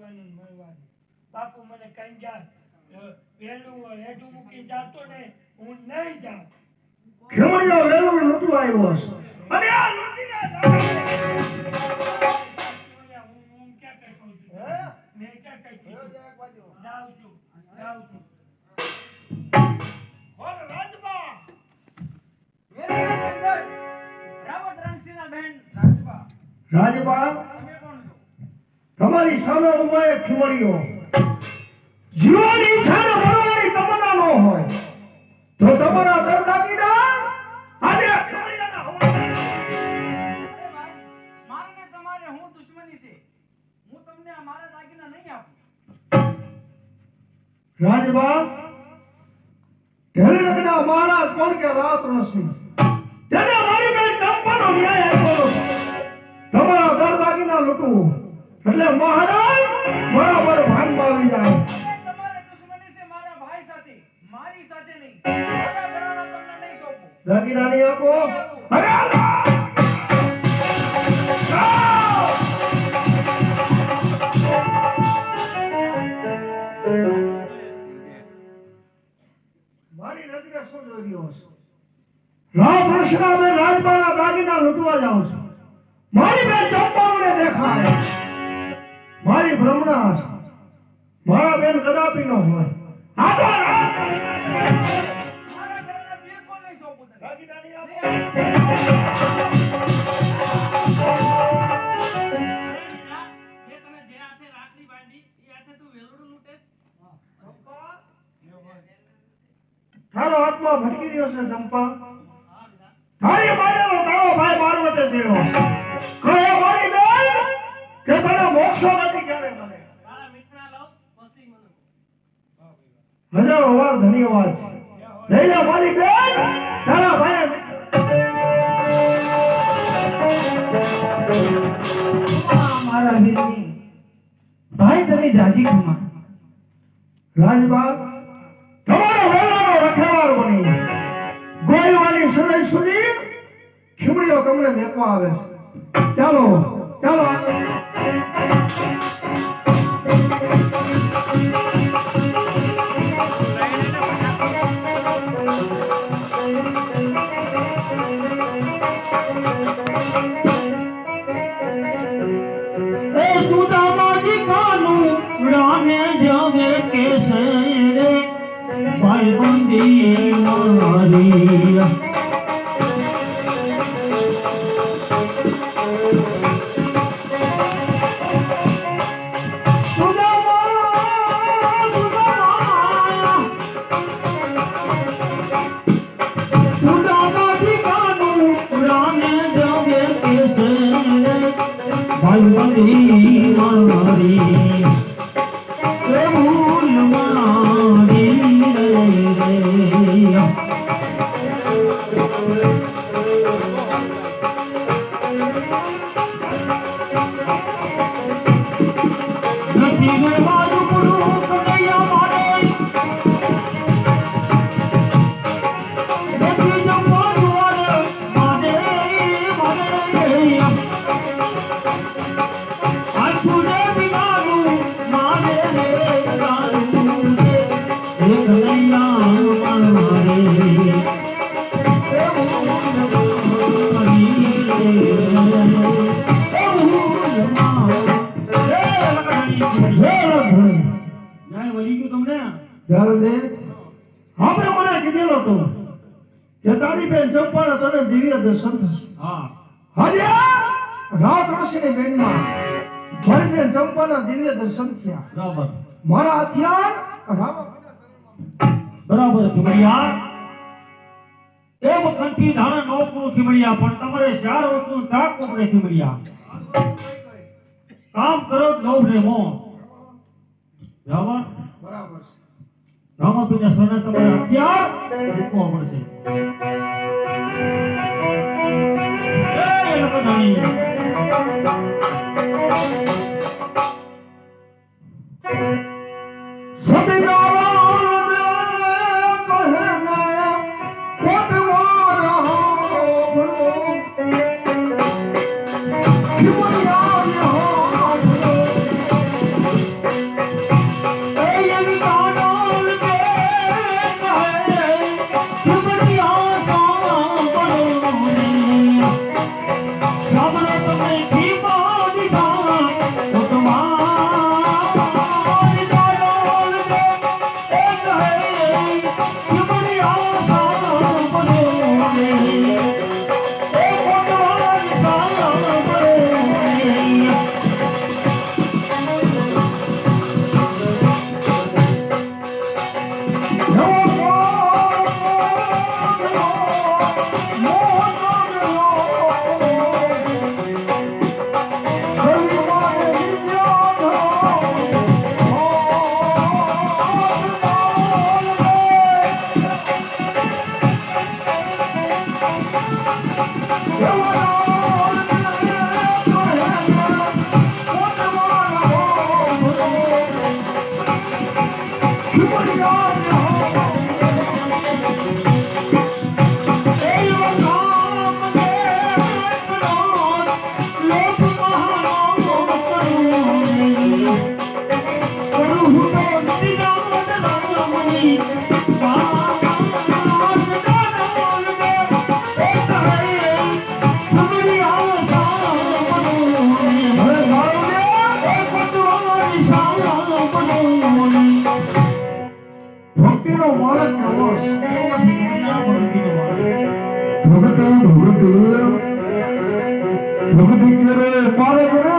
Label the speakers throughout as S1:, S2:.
S1: ભેગું છે જીવવાનું ને મરવાનું બાપુ મને કઈ ગયા વહેલું હેઠું મૂકી જાતો ને હું નહીં જાઉં.
S2: ખેમણીઓ વેલું લૂંટવા આવ્યો છે અને આ લૂંટીને
S1: હું હું ક્યાં કઈ કહું છું? મેં ક્યાં કઈ કીધું? જાઉં છું જાઉં છું.
S2: રાજબા તમારી સામે ઊભો એક ખેમણીઓ જીવોની ઈચ્છાને ભરવાની તમન્ના ન હોય. તો તમારા દરદાગીના આજે આ હવાલે
S3: મારને તમારે હું દુશ્મની છે? હું તમને આ મારા દાગીના નહીં આપું.
S2: રાજબા ઢેલીનગરના મહારાજ કોણ કે રાત રસી? તેને મારી બેન ચંપાનો ન્યાય આપ્યો. તમારા દર દાગીના લૂંટવું. એટલે મહારાજ બરાબર ભાનમાં આવી જાય. દાગીનાની આપો અરે મારી નજરે શું જોઈ રહ્યો છે રામ કૃષ્ણ રાજમાના દાગીના લૂંટવા જાઉં છું. મારી બે ચંપાવને દેખાય. મારી ભ્રમણા મારા બેન કદાપી ન હોય. તારો તો ભટકી રહ્યો છે ઘરાણા તારી
S3: નહીં
S2: હજારો વાર ધન્યવાદ છે. લઈ લે મારી બેન તારા ભાઈને
S4: મારા વીરની ભાઈ તને જાજી ખમા.
S2: રાજબા તમારો વેલાનો રખેવાર બની. ગોળીવાની સદાઈ સુધી ખીમડીઓ તમને મેકવા આવે છે. ચાલો ચાલો Thank
S4: એ ભાઈ બંદી
S2: તને દિવ્ય
S4: હા.
S2: આજે રાત ઋષિની બેનમાં. મારી ચંપાના દિવ્ય દર્શન થયા.
S4: બરાબર.
S2: મારા હથિયાર
S4: બરાબર ખીમડિયા એમ કંઠી ધારણ નો ખીમડિયા પણ તમારે ચાર વર્ષનું તાક પડે ખીમડિયા કામ કરો લોભ બરાબર? રામાપીને સોને હથિયાર મૂકવા પડશે
S5: భక్తిలో మూలంగా భగత భగతులు
S2: భగతి పాలకుడు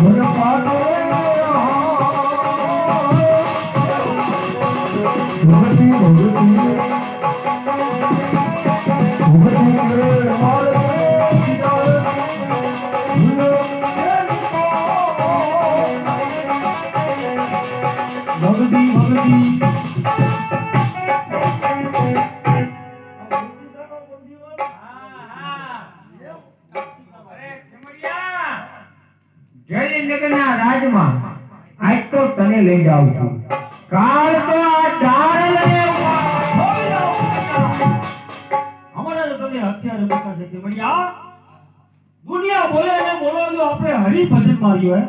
S2: What a part લઈ જાઉં છું. કાલ તો આ ચાર લઈ
S4: અમારા તો તમે હથિયાર મૂકા છે કે ખીમડિયા દુનિયા બોલે ને બોલો જો આપણે હરિભજન માર્યો હે.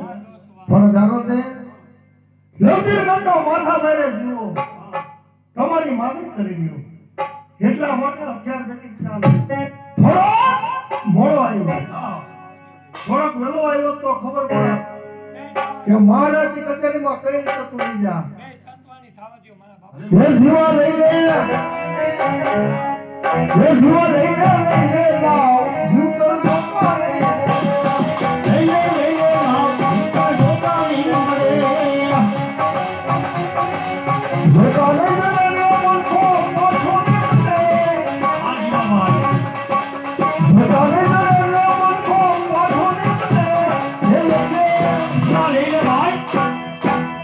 S2: પણ જાણો તે લવતીર ગંડો માથા મેરે જીવો. તમારી માલિશ કરી લ્યો એટલા માટે અત્યાર બેઠી ચાલે થોડો મોડો આવ્યો. થોડોક વેલો આવ્યો તો ખબર પડે. કે મહારાજની કચેરીમાં કઈ રીતે તું જા?
S1: મારા
S2: હે શિવા લઈ લે. હે શિવા લઈ લે લઈ લે.